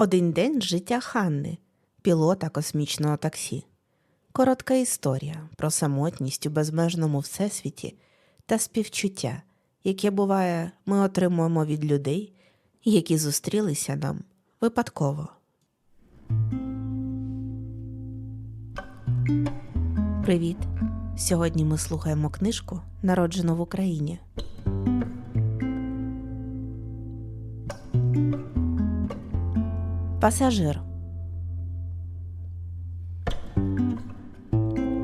Один день життя Ханни, пілота космічного таксі. Коротка історія про самотність у безмежному всесвіті та співчуття, яке буває, ми отримуємо від людей, які зустрілися нам випадково. Привіт! Сьогодні ми слухаємо книжку Народжено в Україні. Пасажир.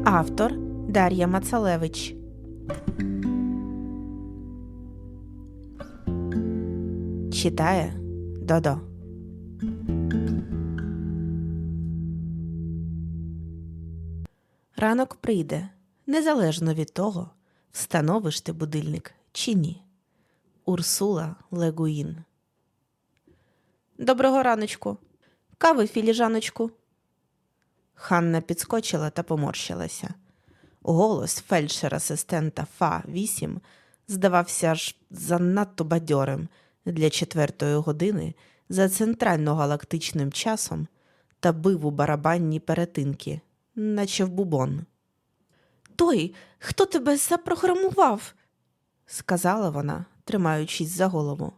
Автор Дар'я Мацалевич. Читає Додо. Ранок прийде, незалежно від того, встановиш ти будильник чи ні. Урсула Легуїн. Доброго раночку. Кави філіжаночку. Ханна підскочила та поморщилася. Голос фельдшер-асистента Фа 8 здавався аж занадто бадьорим для четвертої години за центрально-галактичним часом та бив у барабанні перетинки, наче в бубон. Той, хто тебе запрограмував, сказала вона, тримаючись за голову.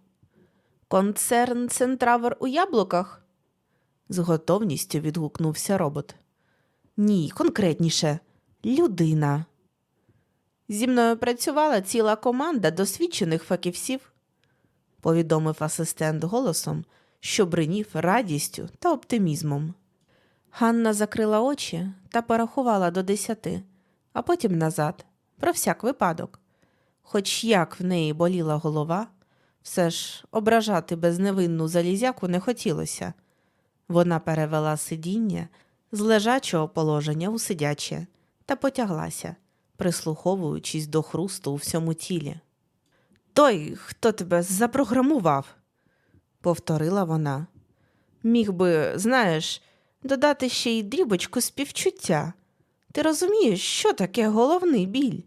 Концерн Центравер у яблуках? З готовністю відгукнувся робот. Ні, конкретніше, людина. Зі мною працювала ціла команда досвідчених фахівців, повідомив асистент голосом, що бринів радістю та оптимізмом. Ганна закрила очі та порахувала до десяти, а потім назад, про всяк випадок. Хоч як в неї боліла голова, все ж ображати безневинну залізяку не хотілося. Вона перевела сидіння з лежачого положення у сидяче та потяглася, прислуховуючись до хрусту у всьому тілі. Той, хто тебе запрограмував, повторила вона. Міг би, знаєш, додати ще й дрібочку співчуття. Ти розумієш, що таке головний біль?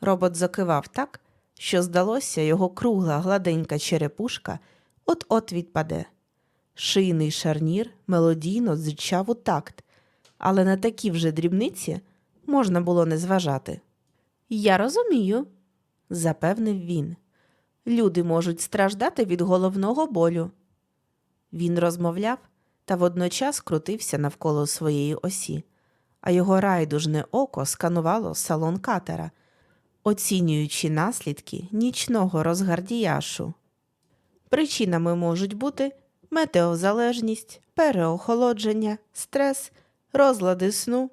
Робот закивав так, що, здалося, його кругла гладенька черепушка от-от відпаде. Шийний шарнір мелодійно зичав у такт, але на такі вже дрібниці можна було не зважати. Я розумію, запевнив він. Люди можуть страждати від головного болю. Він розмовляв та водночас крутився навколо своєї осі, а його райдужне око сканувало салон катера, оцінюючи наслідки нічного розгардіяшу. Причинами можуть бути метеозалежність, переохолодження, стрес, розлади сну,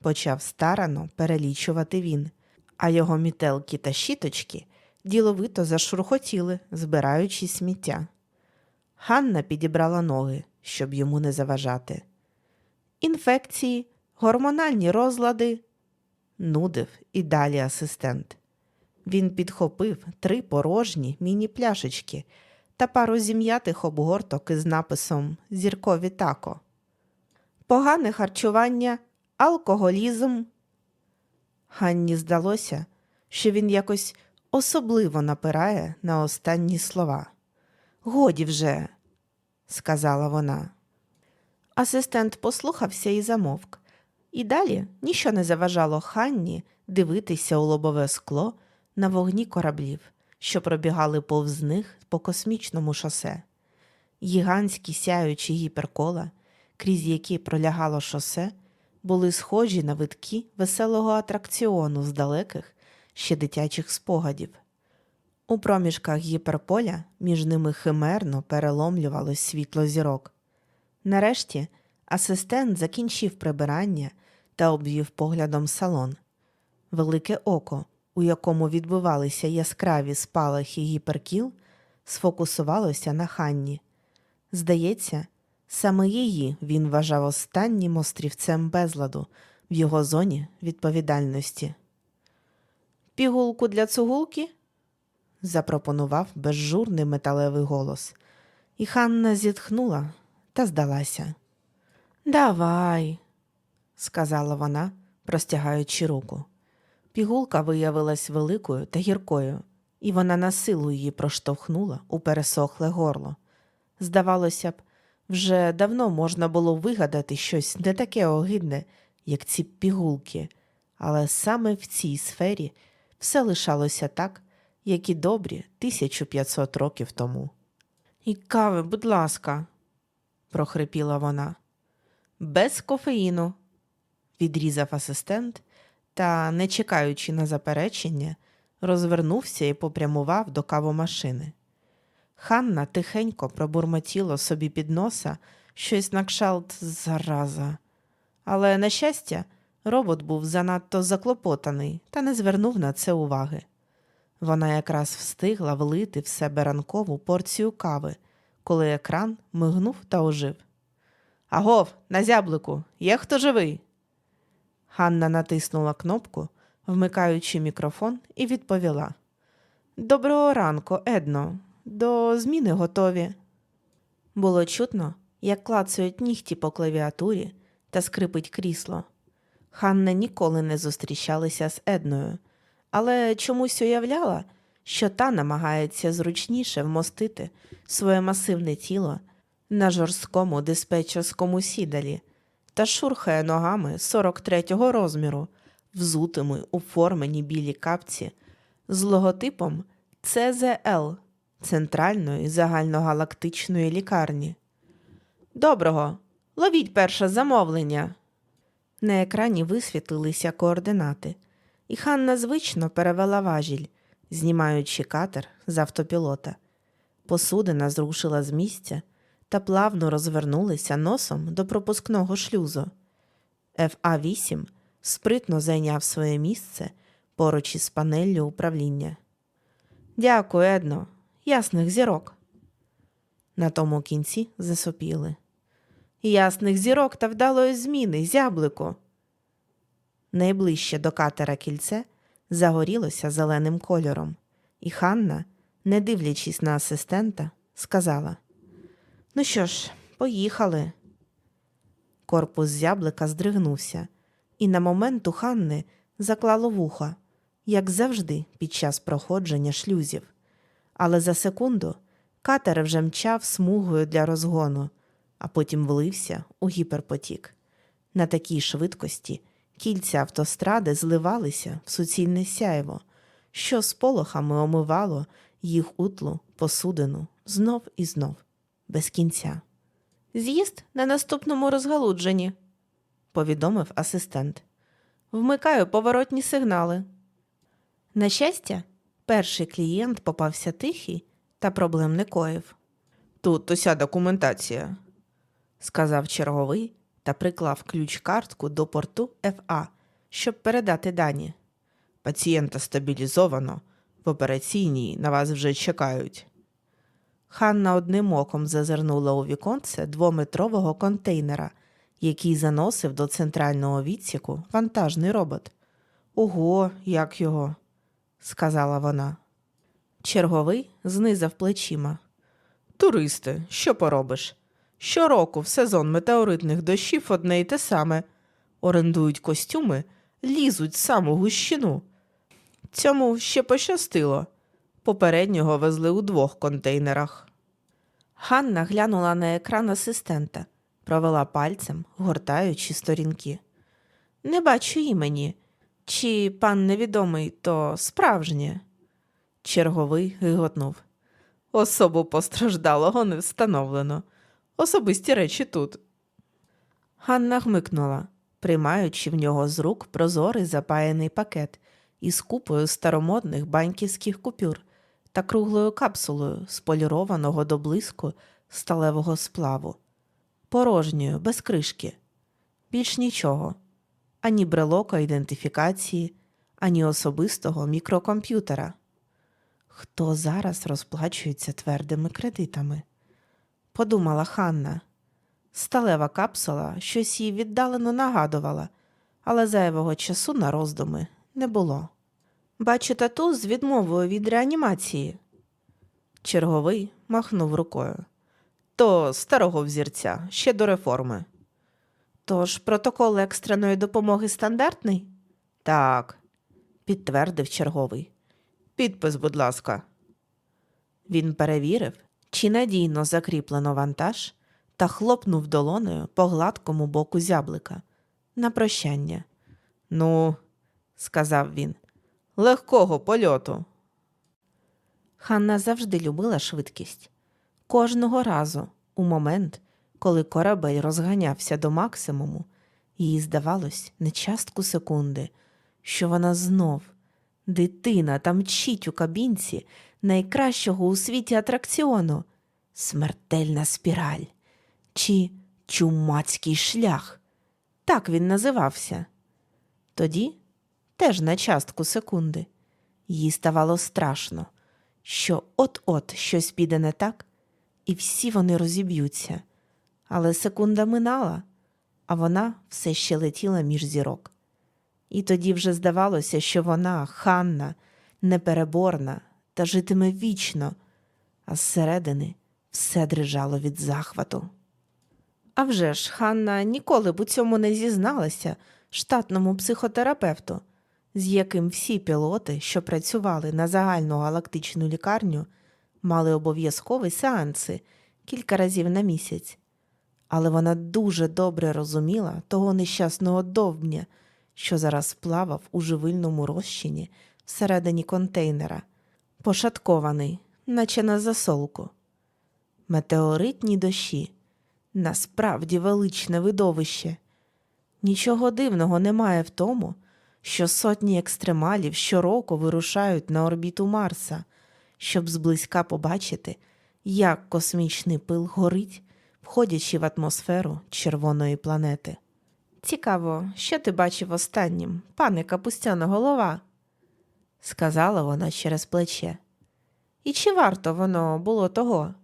почав старано перелічувати він, а його мітелки та щіточки діловито зашурхотіли, збираючи сміття. Ганна підібрала ноги, щоб йому не заважати. Інфекції, гормональні розлади, нудив і далі асистент. Він підхопив три порожні міні-пляшечки та пару зім'ятих обгорток із написом Зіркові тако. Погане харчування, алкоголізм. Ганні здалося, що він якось особливо напирає на останні слова. Годі вже, сказала вона. Асистент послухався і замовк, і далі ніщо не заважало Ханні дивитися у лобове скло на вогні кораблів, що пробігали повз них по космічному шосе. Гігантські сяючі гіперкола, крізь які пролягало шосе, були схожі на витки веселого атракціону з далеких ще дитячих спогадів. У проміжках гіперполя між ними химерно переломлювалось світло зірок. Нарешті асистент закінчив прибирання та обвів поглядом салон. Велике око, у якому відбивалися яскраві спалахи гіперкіл, сфокусувалося на Ханні. Здається, саме її він вважав останнім острівцем безладу в його зоні відповідальності. Пігулку для цугулки? запропонував безжурний металевий голос, і Ханна зітхнула та здалася. Давай, сказала вона, простягаючи руку. Пігулка виявилась великою та гіркою, і вона на силу її проштовхнула у пересохле горло. Здавалося б, Вже давно можна було вигадати щось не таке огидне, як ці пігулки, але саме в цій сфері все лишалося так, як і добрі 1500 років тому. І кави, будь ласка, прохрипіла вона. Без кофеїну, відрізав асистент та, не чекаючи на заперечення, розвернувся і попрямував до кавомашини. Ханна тихенько пробурмотіла собі під носа щось на кшалт зараза. Але, на щастя, робот був занадто заклопотаний та не звернув на це уваги. Вона якраз встигла влити в себе ранкову порцію кави, коли екран мигнув та ожив. Агов, на зяблику, є хто живий? Ганна натиснула кнопку, вмикаючи мікрофон, і відповіла: Доброго ранку, Едно. До зміни готові. Було чутно, як клацають нігті по клавіатурі та скрипить крісло. Ханна ніколи не зустрічалася з Едною, але чомусь уявляла, що та намагається зручніше вмостити своє масивне тіло на жорсткому диспетчерському сідалі та шурхає ногами 43-го розміру, взутими у формені білі капці з логотипом ЦЗЛ Центральної загальногалактичної лікарні. Доброго, ловіть перше замовлення. На екрані висвітлилися координати, і Ханна звично перевела важіль, знімаючи катер з автопілота. Посудина зрушила з місця та плавно розвернулися носом до пропускного шлюзу. ФА-8 спритно зайняв своє місце поруч із панеллю управління. Дякую, Едно. Ясних зірок. На тому кінці засопіли. Ясних зірок та вдалої зміни, зяблику. Найближче до катера кільце загорілося зеленим кольором, і Ханна, не дивлячись на асистента, сказала: Ну що ж, поїхали. Корпус зяблика здригнувся, і на момент у Ханни заклало вуха, як завжди під час проходження шлюзів. Але за секунду катер вже мчав смугою для розгону, а потім влився у гіперпотік. На такій швидкості кільця автостради зливалися в суцільне сяйво, що з полохами омивало їх утлу посудину знов і знов, без кінця. З'їзд на наступному розгалудженні, повідомив асистент. Вмикаю поворотні сигнали. На щастя, перший клієнт попався тихий та проблем не коїв. Тут уся документація, сказав черговий та приклав ключ-картку до порту ФА, щоб передати дані. Пацієнта стабілізовано, в операційній на вас вже чекають. Ханна одним оком зазирнула у віконце двометрового контейнера, який заносив до центрального відсіку вантажний робот. Ого, як його, сказала вона. Черговий знизав плечима. Туристи, що поробиш? Щороку в сезон метеоритних дощів одне й те саме. Орендують костюми, лізуть саму гущину. Цьому ще пощастило. Попереднього везли у двох контейнерах. Ганна глянула на екран асистента, провела пальцем, гортаючи сторінки. Не бачу імені. Чи пан невідомий, то справжнє. Черговий гиготнув. Особу постраждалого не встановлено. Особисті речі тут. Ганна гмикнула, приймаючи в нього з рук прозорий запаяний пакет із купою старомодних банківських купюр та круглою капсулою з полірованого до блиску сталевого сплаву, порожньою, без кришки. Більш нічого, ані брелока ідентифікації, ані особистого мікрокомп'ютера. Хто зараз розплачується твердими кредитами? Подумала Ханна. Сталева капсула щось їй віддалено нагадувала, але зайвого часу на роздуми не було. Бачу тату з відмовою від реанімації. Черговий махнув рукою. То старого взірця, ще до реформи. Тож протокол екстреної допомоги стандартний? Так, підтвердив черговий. Підпис, будь ласка. Він перевірив, чи надійно закріплено вантаж та хлопнув долоною по гладкому боку зяблика. На прощання. Ну, сказав він, легкого польоту. Ханна завжди любила швидкість. Кожного разу, у момент, коли корабель розганявся до максимуму, їй здавалось не частку секунди, що вона знов, дитина та мчить у кабінці найкращого у світі атракціону смертельна спіраль чи чумацький шлях. Так він називався. Тоді, теж на частку секунди, їй ставало страшно, що от-от щось піде не так, і всі вони розіб'ються. Але секунда минала, а вона все ще летіла між зірок. І тоді вже здавалося, що вона, Ханна, непереборна та житиме вічно, а зсередини все дрижало від захвату. А вже ж Ханна ніколи б у цьому не зізналася штатному психотерапевту, з яким всі пілоти, що працювали на загальну галактичну лікарню, мали обов'язкові сеанси кілька разів на місяць. Але вона дуже добре розуміла того нещасного довбня, що зараз плавав у живильному розчині всередині контейнера, пошаткований, наче на засолку. Метеоритні дощі насправді величне видовище. Нічого дивного немає в тому, що сотні екстремалів щороку вирушають на орбіту Марса, щоб зблизька побачити, як космічний пил горить, входячи в атмосферу червоної планети. Цікаво, що ти бачив останнім, пане капустяна голова? сказала вона через плече. І чи варто воно було того?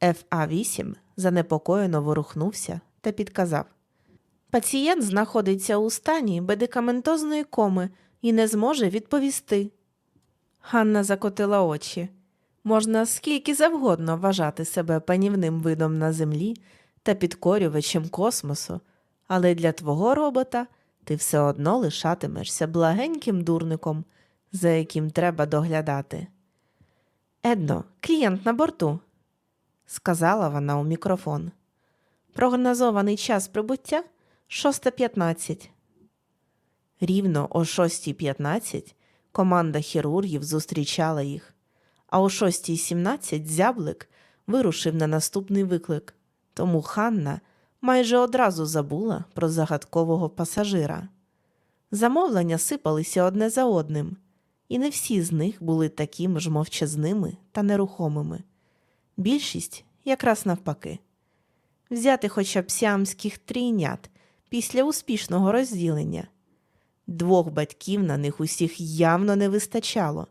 ФА-8 занепокоєно ворухнувся та підказав. Пацієнт знаходиться у стані медикаментозної коми і не зможе відповісти. Ганна закотила очі. Можна скільки завгодно вважати себе панівним видом на землі та підкорювачем космосу, але для твого робота ти все одно лишатимешся благеньким дурником, за яким треба доглядати. Едно, клієнт на борту, сказала вона у мікрофон. Прогнозований час прибуття 6.15. Рівно о 6.15 команда хірургів зустрічала їх, а о 6.17 зяблик вирушив на наступний виклик, тому Ханна майже одразу забула про загадкового пасажира. Замовлення сипалися одне за одним, і не всі з них були такими ж мовчазними та нерухомими. Більшість якраз навпаки. Взяти хоча б сіамських трійнят після успішного розділення. Двох батьків на них усіх явно не вистачало.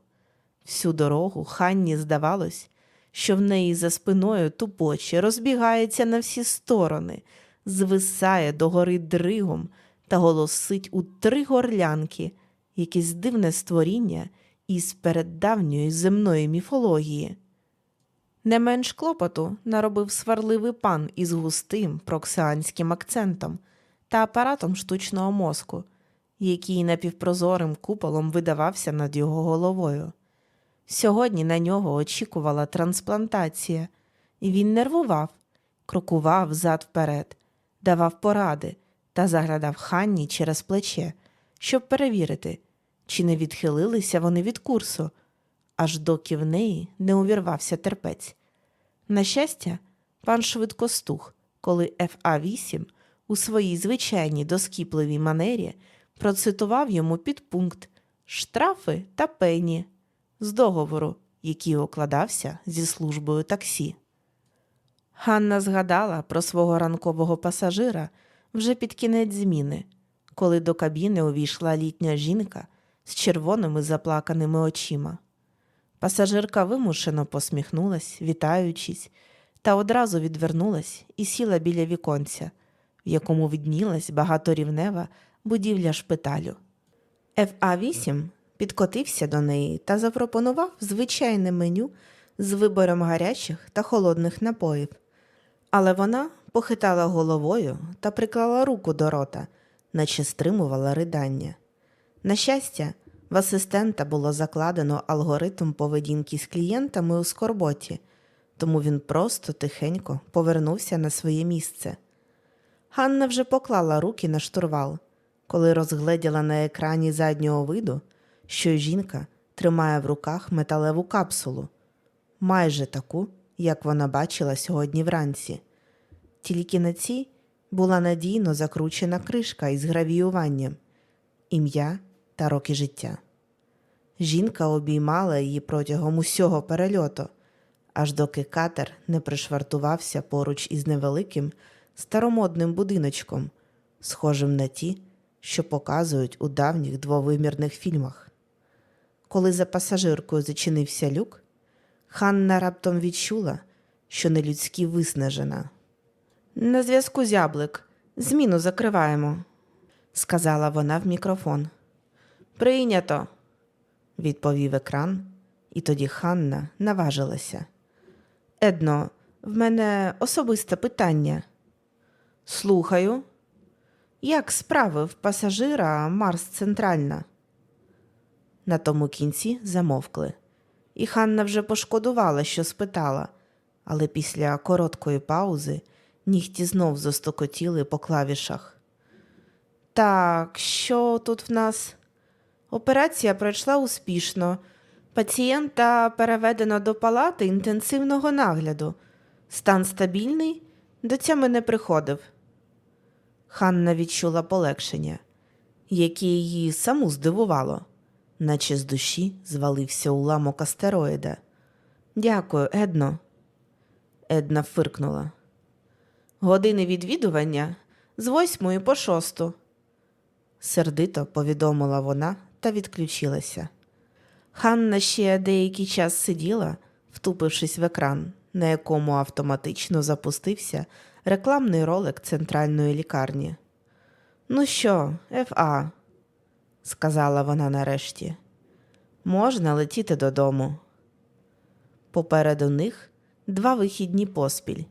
Всю дорогу Ханні здавалось, що в неї за спиною тупоче розбігається на всі сторони, звисає догори дригом та голосить у три горлянки якесь дивне створіння із переддавньої земної міфології. Не менш клопоту наробив сварливий пан із густим проксіанським акцентом та апаратом штучного мозку, який напівпрозорим куполом видавався над його головою. Сьогодні на нього очікувала трансплантація, і він нервував, крокував зад вперед, давав поради та заглядав Ханні через плече, щоб перевірити, чи не відхилилися вони від курсу, аж доки в неї не увірвався терпець. На щастя, пан швидко стух, коли ФА-8 у своїй звичайній доскіпливій манері процитував йому підпункт штрафи та пені з договору, який укладався зі службою таксі. Ганна згадала про свого ранкового пасажира вже під кінець зміни, коли до кабіни увійшла літня жінка з червоними заплаканими очима. Пасажирка вимушено посміхнулась, вітаючись, та одразу відвернулась і сіла біля віконця, в якому віднілась багаторівнева будівля шпиталю. ФА-8 підкотився до неї та запропонував звичайне меню з вибором гарячих та холодних напоїв. Але вона похитала головою та приклала руку до рота, наче стримувала ридання. На щастя, в асистента було закладено алгоритм поведінки з клієнтами у скорботі, тому він просто тихенько повернувся на своє місце. Ганна вже поклала руки на штурвал, коли розгледіла на екрані заднього виду, що жінка тримає в руках металеву капсулу, майже таку, як вона бачила сьогодні вранці. Тільки на цій була надійно закручена кришка із гравіюванням, ім'я та роки життя. Жінка обіймала її протягом усього перельоту, аж доки катер не пришвартувався поруч із невеликим старомодним будиночком, схожим на ті, що показують у давніх двовимірних фільмах. Коли за пасажиркою зачинився люк, Ханна раптом відчула, що нелюдськи виснажена. На зв'язку зяблик. Зміну закриваємо, сказала вона в мікрофон. Прийнято, відповів екран, і тоді Ханна наважилася. Едно, в мене особисте питання. Слухаю. Як справи в пасажира Марс Центральна? На тому кінці замовкли, і Ханна вже пошкодувала, що спитала, але після короткої паузи нігті знов застокотіли по клавішах. Так, що тут в нас? Операція пройшла успішно. Пацієнта переведено до палати інтенсивного нагляду. Стан стабільний, до тями не приходив. Ханна відчула полегшення, яке її саму здивувало, наче з душі звалився уламок астероїда. Дякую, Едно. Една фиркнула. Години відвідування з восьмої по шосту. Сердито повідомила вона та відключилася. Ханна ще деякий час сиділа, втупившись в екран, на якому автоматично запустився рекламний ролик центральної лікарні. Ну що, ФА, сказала вона нарешті, можна летіти додому. Попереду них два вихідні поспіль,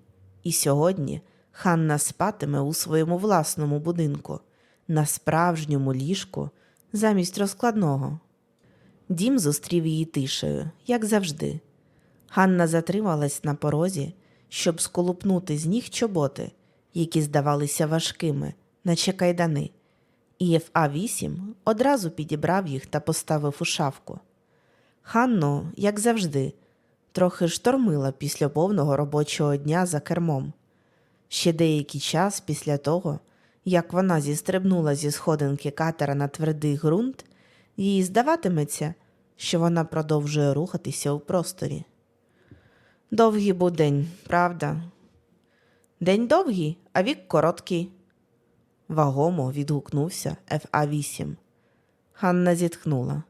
і сьогодні Ханна спатиме у своєму власному будинку, на справжньому ліжку замість розкладного. Дім зустрів її тишею, як завжди. Ганна затрималась на порозі, щоб сколупнути з ніг чоботи, які здавалися важкими, наче кайдани, і ФА-8 одразу підібрав їх та поставив у шафку. Ханну, як завжди, трохи штормила після повного робочого дня за кермом. Ще деякий час після того, як вона зістрибнула зі сходинки катера на твердий ґрунт, їй здаватиметься, що вона продовжує рухатися у просторі. Довгий був день, правда? День довгий, а вік короткий. Вагомо відгукнувся ФА-8. Ганна зітхнула.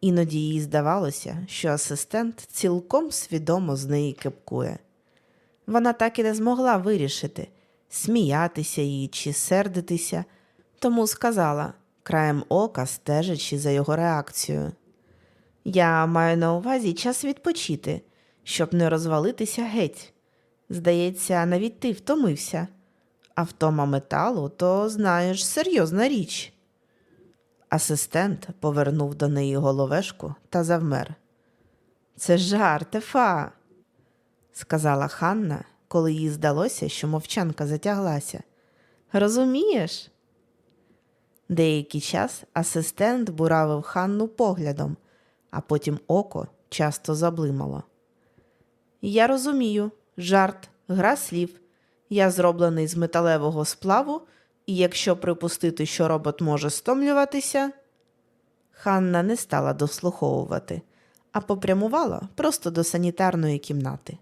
Іноді їй здавалося, що асистент цілком свідомо з неї кепкує. Вона так і не змогла вирішити, сміятися їй чи сердитися, тому сказала, краєм ока стежачи за його реакцією. Я маю на увазі час відпочити, щоб не розвалитися геть. Здається, навіть ти втомився, а втома металу, то знаєш, серйозна річ. Асистент повернув до неї головешку та завмер. Це жарт, Ефа, сказала Ханна, коли їй здалося, що мовчанка затяглася. Розумієш? Деякий час асистент буравив Ханну поглядом, а потім око часто заблимало. Я розумію, жарт, гра слів. Я зроблений з металевого сплаву, і якщо припустити, що робот може стомлюватися. Ханна не стала дослуховувати, а попрямувала просто до санітарної кімнати.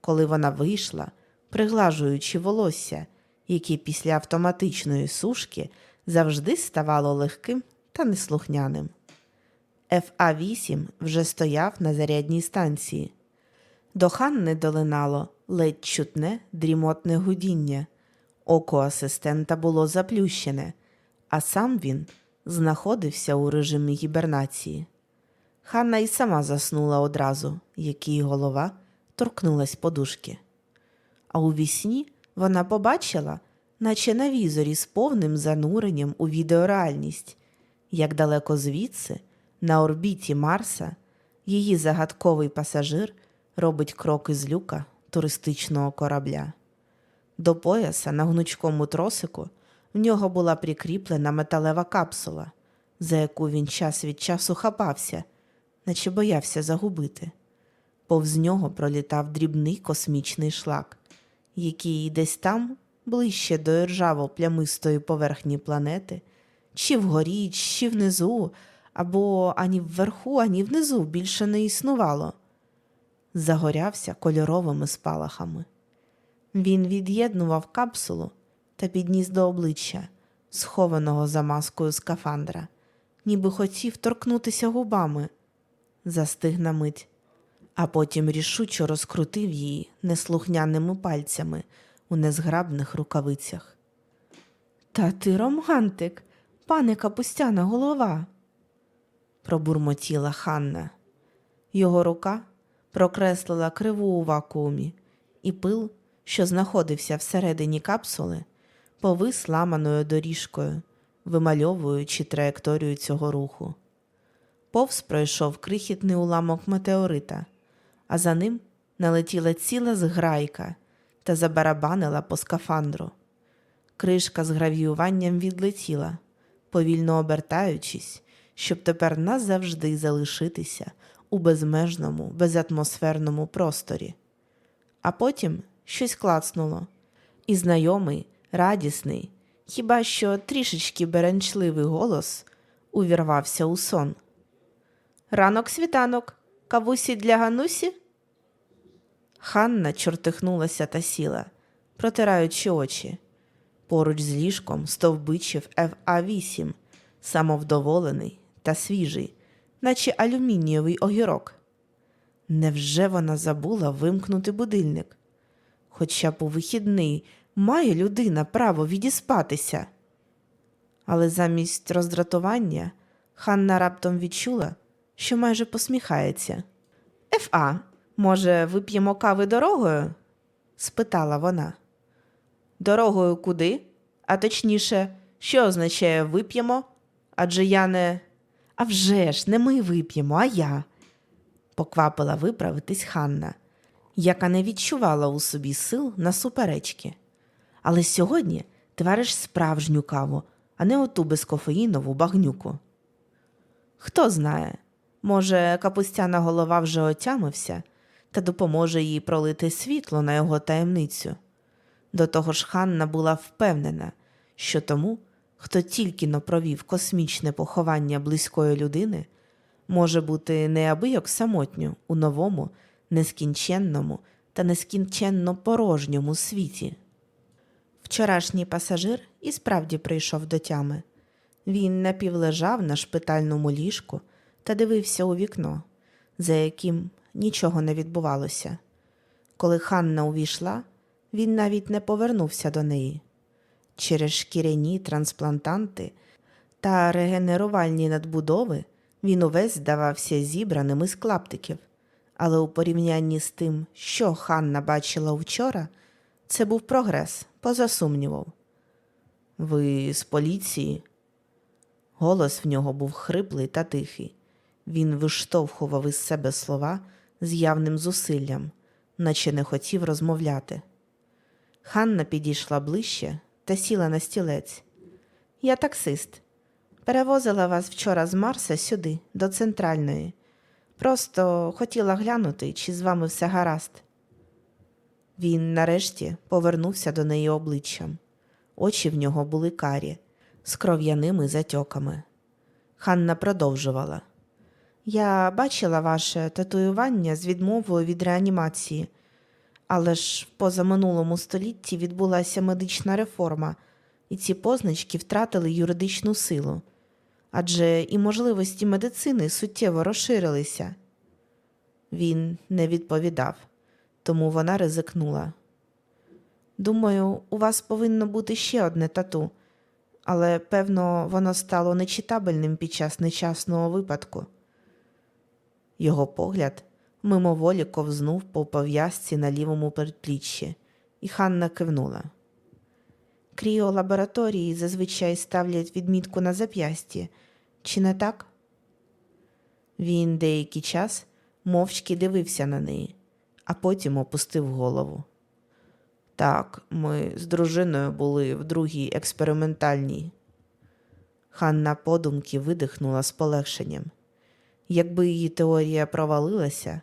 Коли вона вийшла, приглажуючи волосся, яке після автоматичної сушки завжди ставало легким та неслухняним. ФА-8 вже стояв на зарядній станції. До Ханни долинало ледь чутне дрімотне гудіння. Око асистента було заплющене, а сам він знаходився у режимі гібернації. Ханна й сама заснула одразу, як її голова торкнулась подушки. А у вісні вона побачила, наче на візорі з повним зануренням у відеореальність, як далеко звідси, на орбіті Марса, її загадковий пасажир робить кроки з люка туристичного корабля. До пояса на гнучкому тросику в нього була прикріплена металева капсула, за яку він час від часу хапався, наче боявся загубити. Повз нього пролітав дрібний космічний шлак, який десь там, ближче до іржаво плямистої поверхні планети, чи вгорі, чи внизу, або ані вверху, ані внизу більше не існувало, загорявся кольоровими спалахами. Він від'єднував капсулу та підніс до обличчя, схованого за маскою скафандра, ніби хотів торкнутися губами, застиг на мить, а потім рішуче розкрутив її неслухняними пальцями у незграбних рукавицях. Та ти романтик, пане капустяна голова, пробурмотіла Ханна. Його рука прокреслила криву у вакуумі, і пил, що знаходився всередині капсули, повис ламаною доріжкою, вимальовуючи траєкторію цього руху. Повз пройшов крихітний уламок метеорита, а за ним налетіла ціла зграйка та забарабанила по скафандру. Кришка з гравіюванням відлетіла, повільно обертаючись, щоб тепер назавжди залишитися у безмежному, безатмосферному просторі. А потім щось клацнуло, і знайомий, радісний, хіба що трішечки беренчливий голос увірвався у сон. Ранок світанок, кавусі для Ганусі? Ханна чортихнулася та сіла, протираючи очі. Поруч з ліжком стовбичив ФА-8, самовдоволений та свіжий, наче алюмінієвий огірок. Невже вона забула вимкнути будильник? Хоча у вихідний має людина право відіспатися. Але замість роздратування Ханна раптом відчула, що майже посміхається. Фа, може, вип'ємо кави дорогою? спитала вона. Дорогою куди? А точніше, що означає вип'ємо? Адже я не. «А вже ж, не ми вип'ємо, а я. поквапила виправитись Ханна, яка не відчувала у собі сил на суперечки. Але сьогодні ти вариш справжню каву, а не оту безкофеїнову багнюку. Хто знає, може, капустяна голова вже отямився та допоможе їй пролити світло на його таємницю. До того ж, Ханна була впевнена, що тому, хто тільки но провів космічне поховання близької людини, може бути неабияк самотньо у новому, нескінченному та нескінченно порожньому світі. Вчорашній пасажир і справді прийшов до тями. Він напівлежав на шпитальному ліжку та дивився у вікно, за яким нічого не відбувалося. Коли Ханна увійшла, він навіть не повернувся до неї. Через шкіряні трансплантанти та регенерувальні надбудови він увесь здавався зібраним із клаптиків, але у порівнянні з тим, що Ханна бачила вчора, це був прогрес, поза сумнівом. Ви з поліції? Голос в нього був хриплий та тихий. Він виштовхував із себе слова з явним зусиллям, наче не хотів розмовляти. Ханна підійшла ближче та сіла на стілець. Я таксист. Перевозила вас вчора з Марса сюди, до центральної. Просто хотіла глянути, чи з вами все гаразд. Він нарешті повернувся до неї обличчям. Очі в нього були карі, з кров'яними затьоками. Ханна продовжувала. Я бачила ваше татуювання з відмовою від реанімації, але ж в позаминулому столітті відбулася медична реформа, і ці позначки втратили юридичну силу. Адже і можливості медицини суттєво розширилися. Він не відповідав, тому вона ризикнула. Думаю, у вас повинно бути ще одне тату, але певно, воно стало нечитабельним під час нещасного випадку. Його погляд мимоволі ковзнув по пов'язці на лівому передпліччі, і Ханна кивнула. Кріолабораторії зазвичай ставлять відмітку на зап'ясті, чи не так? Він деякий час мовчки дивився на неї, а потім опустив голову. Так, ми з дружиною були в другій експериментальній. Ханна подумки видихнула з полегшенням. Якби її теорія провалилася,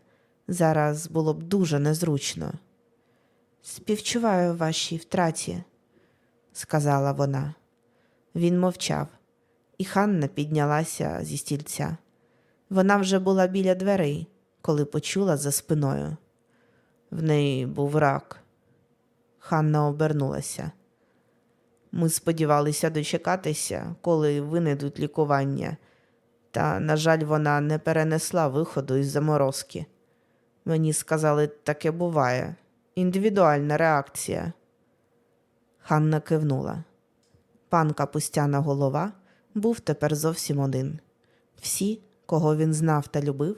зараз було б дуже незручно. Співчуваю вашій втраті, сказала вона. Він мовчав, і Ханна піднялася зі стільця. Вона вже була біля дверей, коли почула за спиною. В неї був рак. Ханна обернулася. Ми сподівалися дочекатися, коли винайдуть лікування, та, на жаль, вона не перенесла виходу із заморозки. Мені сказали, таке буває. Індивідуальна реакція. Ханна кивнула. Пан Капустяна голова був тепер зовсім один. Всі, кого він знав та любив,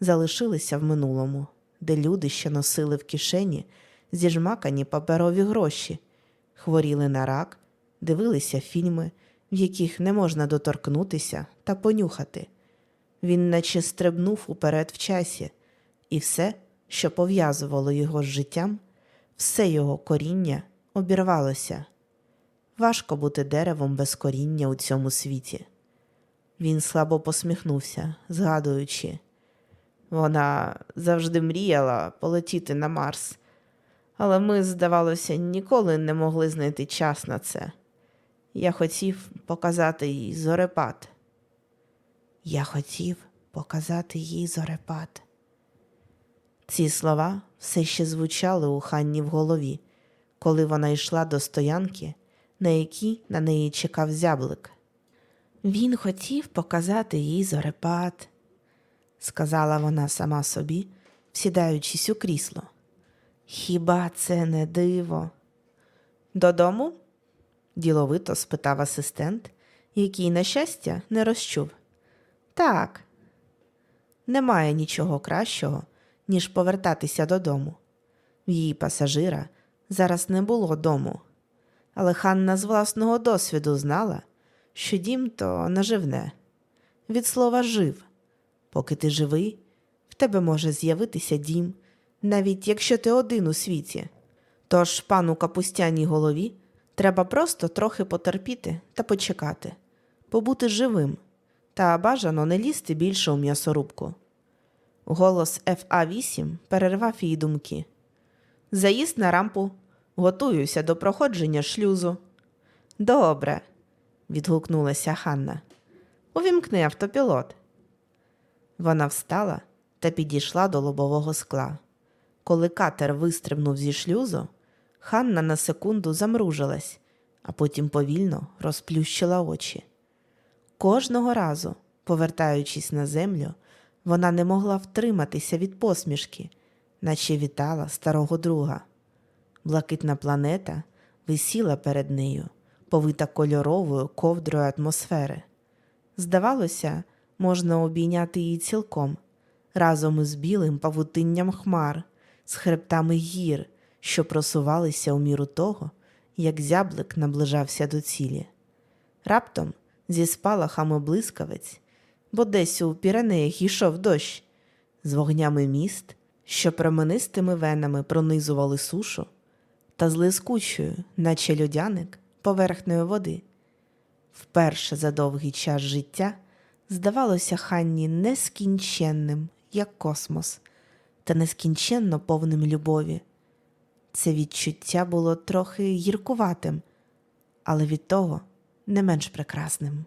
залишилися в минулому, де люди ще носили в кишені зіжмакані паперові гроші, хворіли на рак, дивилися фільми, в яких не можна доторкнутися та понюхати. Він наче стрибнув уперед в часі, і все, що пов'язувало його з життям, все його коріння обірвалося. Важко бути деревом без коріння у цьому світі. Він слабо посміхнувся, згадуючи. Вона завжди мріяла полетіти на Марс, але ми, здавалося, ніколи не могли знайти час на це. Я хотів показати їй зорепад. Я хотів показати їй зорепад. Ці слова все ще звучали у Ханні в голові, коли вона йшла до стоянки, на якій на неї чекав зяблик. Він хотів показати їй зорепад, сказала вона сама собі, сідаючись у крісло. Хіба це не диво? Додому? діловито спитав асистент, який, на щастя, не розчув. Так, немає нічого кращого, ніж повертатися додому. В її пасажира зараз не було дому, але Ханна з власного досвіду знала, що дім то наживне. Від слова жив. Поки ти живий, в тебе може з'явитися дім, навіть якщо ти один у світі. Тож пану капустяній голові треба просто трохи потерпіти та почекати, побути живим, та бажано не лізти більше у м'ясорубку. Голос ФА8 перервав її думки. Заїзд на рампу, готуюся до проходження шлюзу. Добре, відгукнулася Ханна. Увімкни автопілот. Вона встала та підійшла до лобового скла. Коли катер вистрибнув зі шлюзу, Ханна на секунду замружилась, а потім повільно розплющила очі. Кожного разу, повертаючись на землю, вона не могла втриматися від посмішки, наче вітала старого друга. Блакитна планета висіла перед нею, повита кольоровою ковдрою атмосфери. Здавалося, можна обійняти її цілком, разом із білим павутинням хмар, з хребтами гір, що просувалися у міру того, як зяблик наближався до цілі. Раптом, зі спалахами блискавець, бо десь у Піренеях йшов дощ, з вогнями міст, що променистими венами пронизували сушу, та з лискучою, наче льодяник, поверхнею води. Вперше за довгий час життя здавалося Ханні нескінченним, як космос, та нескінченно повним любові. Це відчуття було трохи гіркуватим, але від того не менш прекрасним.